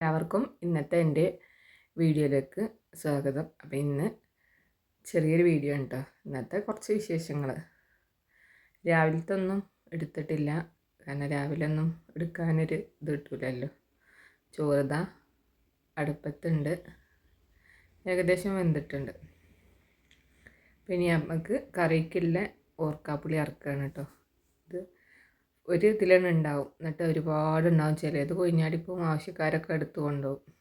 എല്ലാവർക്കും ഇന്നത്തെ എന്റെ വീഡിയോയിലേക്ക് സ്വാഗതം. അപ്പോൾ ഇന്ന് ചെറിയൊരു വീഡിയോ ഉണ്ട് ഇന്നത്തെ കുറച്ച് വിശേഷങ്ങൾ രാവിലത്തെ ഒന്നും എടുത്തിട്ടില്ല. കാരണം രാവിലെ ഒന്നും എടുക്കാനൊരു ഇത് കിട്ടൂലല്ലോ. ചോറുത അടുപ്പത്തുണ്ട്. ഏകദേശം വെന്തിട്ടുണ്ട്. പിന്നെ നമുക്ക് കറിക്കുള്ള ഓർക്കാപ്പുളി ഇറക്കുകയാണ് കേട്ടോ ഒരു ഇതിലാണ് ഉണ്ടാവും എന്നിട്ട് ഒരുപാട് ഉണ്ടാവും ചിലത് കൊയിഞ്ഞാടിപ്പോവും ആവശ്യക്കാരൊക്കെ എടുത്തു കൊണ്ടുപോകും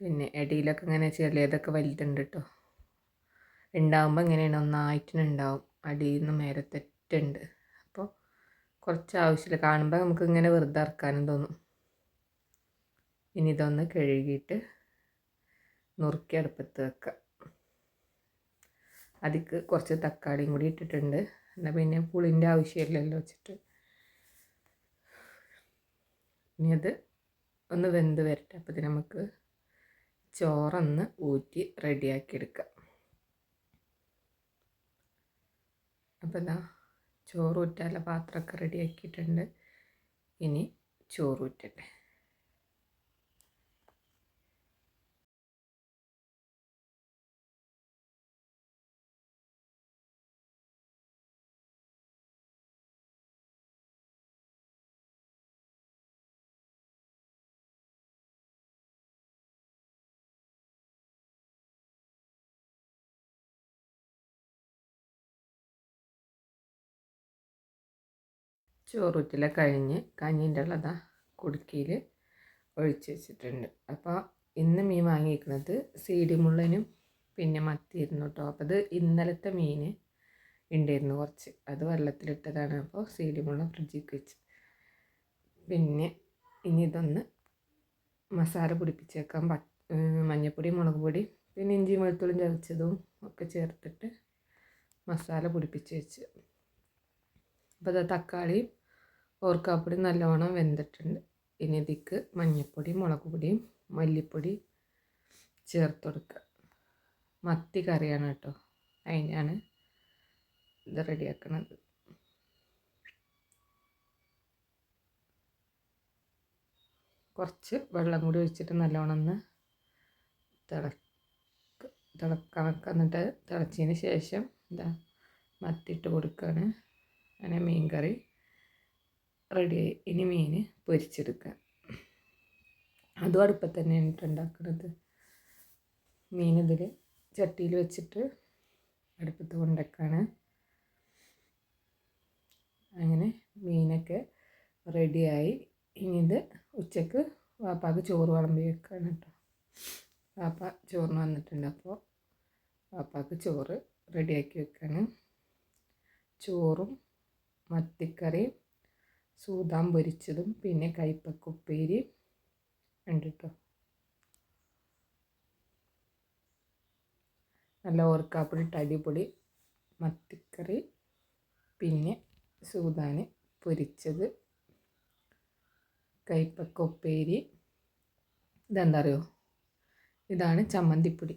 പിന്നെ ഇടയിലൊക്കെ ഇങ്ങനെ ചിലതൊക്കെ വലുതുണ്ട് കേട്ടോ ഉണ്ടാവുമ്പോൾ ഇങ്ങനെയാണ് ഒന്നായിട്ടുണ്ടാവും അടിയിൽ നിന്ന് മേലെ തെറ്റുണ്ട് അപ്പോൾ കുറച്ച് ആവശ്യമില്ല കാണുമ്പോൾ നമുക്ക് ഇങ്ങനെ വെറുതെ ഇറക്കാനും തോന്നും. ഇനി ഇതൊന്ന് കഴുകിയിട്ട് നുറുക്കി അടുപ്പത്ത് വെക്കാം. അതിക്ക് കുറച്ച് തക്കാളിയും കൂടി ഇട്ടിട്ടുണ്ട്. എന്നാൽ പിന്നെ പുളിന്റെ ആവശ്യമില്ലല്ലോ വെച്ചിട്ട്. ഇനി അത് ഒന്ന് വെന്ത് വരട്ടെ. അപ്പോൾ നമുക്ക് ചോറൊന്ന് ഊറ്റി റെഡിയാക്കി എടുക്കാം. അപ്പോൾ ഇതാ ചോറ് ഊറ്റാനുള്ള പാത്രമൊക്കെ റെഡിയാക്കിയിട്ടുണ്ട്. ഇനി ചോറ് ഊറ്റട്ടെ ചോറൂറ്റില കഴിഞ്ഞ് കഞ്ഞീന്റെ ഉള്ളതാ കുടുക്കിയിൽ ഒഴിച്ച് വെച്ചിട്ടുണ്ട്. അപ്പോൾ ഇന്ന് മീൻ വാങ്ങിയിരിക്കുന്നത് സീഡി മുള്ളനും പിന്നെ മത്തിയിരുന്നു കേട്ടോ അപ്പോൾ അത് ഇന്നലത്തെ മീൻ ഉണ്ടായിരുന്നു കുറച്ച്. അത് വെള്ളത്തിലിട്ടതാണ് അപ്പോൾ സീഡി മുള്ള ഫ്രിഡ്ജിൽ വെച്ച് പിന്നെ ഇനി ഇതൊന്ന് മസാല പിടിപ്പിച്ചേക്കാം. മഞ്ഞപ്പൊടി മുളക് പൊടി പിന്നെ ഇഞ്ചി വെളുത്തുള്ളിയും ചതച്ചതും ഒക്കെ ചേർത്തിട്ട് മസാല പിടിപ്പിച്ച് വെച്ച് അപ്പോൾ തക്കാളിയും ഓർക്കാപ്പൊടി നല്ലവണ്ണം വെന്തിട്ടുണ്ട്. ഇനി ഇതിക്ക് മഞ്ഞൾപ്പൊടി മുളക് പൊടിയും മല്ലിപ്പൊടി ചേർത്ത് കൊടുക്കുക മത്തി കറിയാണ് കേട്ടോ അതിനാണ് ഇത് റെഡിയാക്കണത്. കുറച്ച് വെള്ളം കൂടി ഒഴിച്ചിട്ട് നല്ലോണം ഒന്ന് തിളക്ക തിളക്കാൻ തിളച്ചതിന് ശേഷം എന്താ മത്തിയിട്ട് കൊടുക്കുകയാണ് അങ്ങനെ മീൻ കറി റെഡിയായി ഇനി മീൻ പൊരിച്ചെടുക്കുക അതും അടുപ്പത്ത് തന്നെയാണ് ഉണ്ടാക്കുന്നത് മീൻ ഇതിൽ ചട്ടിയിൽ വെച്ചിട്ട് അടുപ്പത്ത് കൊണ്ടേക്കാണ്. അങ്ങനെ മീനൊക്കെ റെഡിയായി ഇനി ഇത് ഉച്ചയ്ക്ക് വാപ്പാക്ക് ചോറ് വിളമ്പി വെക്കാണ് കേട്ടോ വാപ്പ ചോറിന് വന്നിട്ടുണ്ട്. അപ്പോൾ വാപ്പാക്ക് ചോറ് റെഡിയാക്കി വെക്കാണ്. ചോറും മത്തിക്കറിയും സൂതാൻ പൊരിച്ചതും പിന്നെ കൈപ്പക്കുപ്പേരി ഉണ്ട് കേട്ടോ നല്ല ഓർക്കാപ്പൊടി അടിപൊളി മത്തിക്കറി പിന്നെ സൂതാന് പൊരിച്ചത് കൈപ്പക്കുപ്പേരി ഇതെന്താ അറിയോ ഇതാണ് ചമ്മന്തിപ്പൊടി.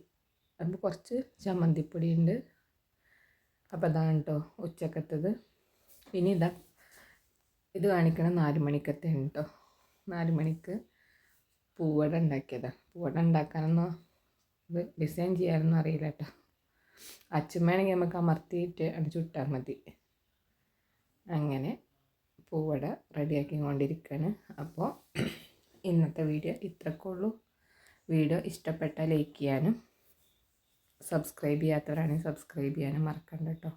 അപ്പോൾ കുറച്ച് ചമ്മന്തിപ്പൊടി ഉണ്ട് അപ്പോൾ അതാണ് കേട്ടോ ഉച്ചക്കത്തത്. ഇനി ഇതാ ഇത് കാണിക്കണം നാല് മണിക്കത്തെ കേട്ടോ നാല് മണിക്ക് പൂവട ഉണ്ടാക്കിയതാണ് പൂവട ഉണ്ടാക്കാനൊന്നും ഇത് ഡിസൈൻ ചെയ്യാനൊന്നും അറിയില്ല കേട്ടോ അച്ഛമ്മയാണെങ്കിൽ നമുക്ക് അമർത്തിയിട്ട് ചുട്ടാൽ മതി. അങ്ങനെ പൂവട റെഡിയാക്കി കൊണ്ടിരിക്കുകയാണ് അപ്പോൾ ഇന്നത്തെ വീഡിയോ ഇത്രക്കുള്ളൂ വീഡിയോ ഇഷ്ടപ്പെട്ടാൽ ലൈക്ക് ചെയ്യാനും സബ്സ്ക്രൈബ് ചെയ്യാത്തവരാണെങ്കിൽ സബ്സ്ക്രൈബ് ചെയ്യാനും മറക്കണ്ട കേട്ടോ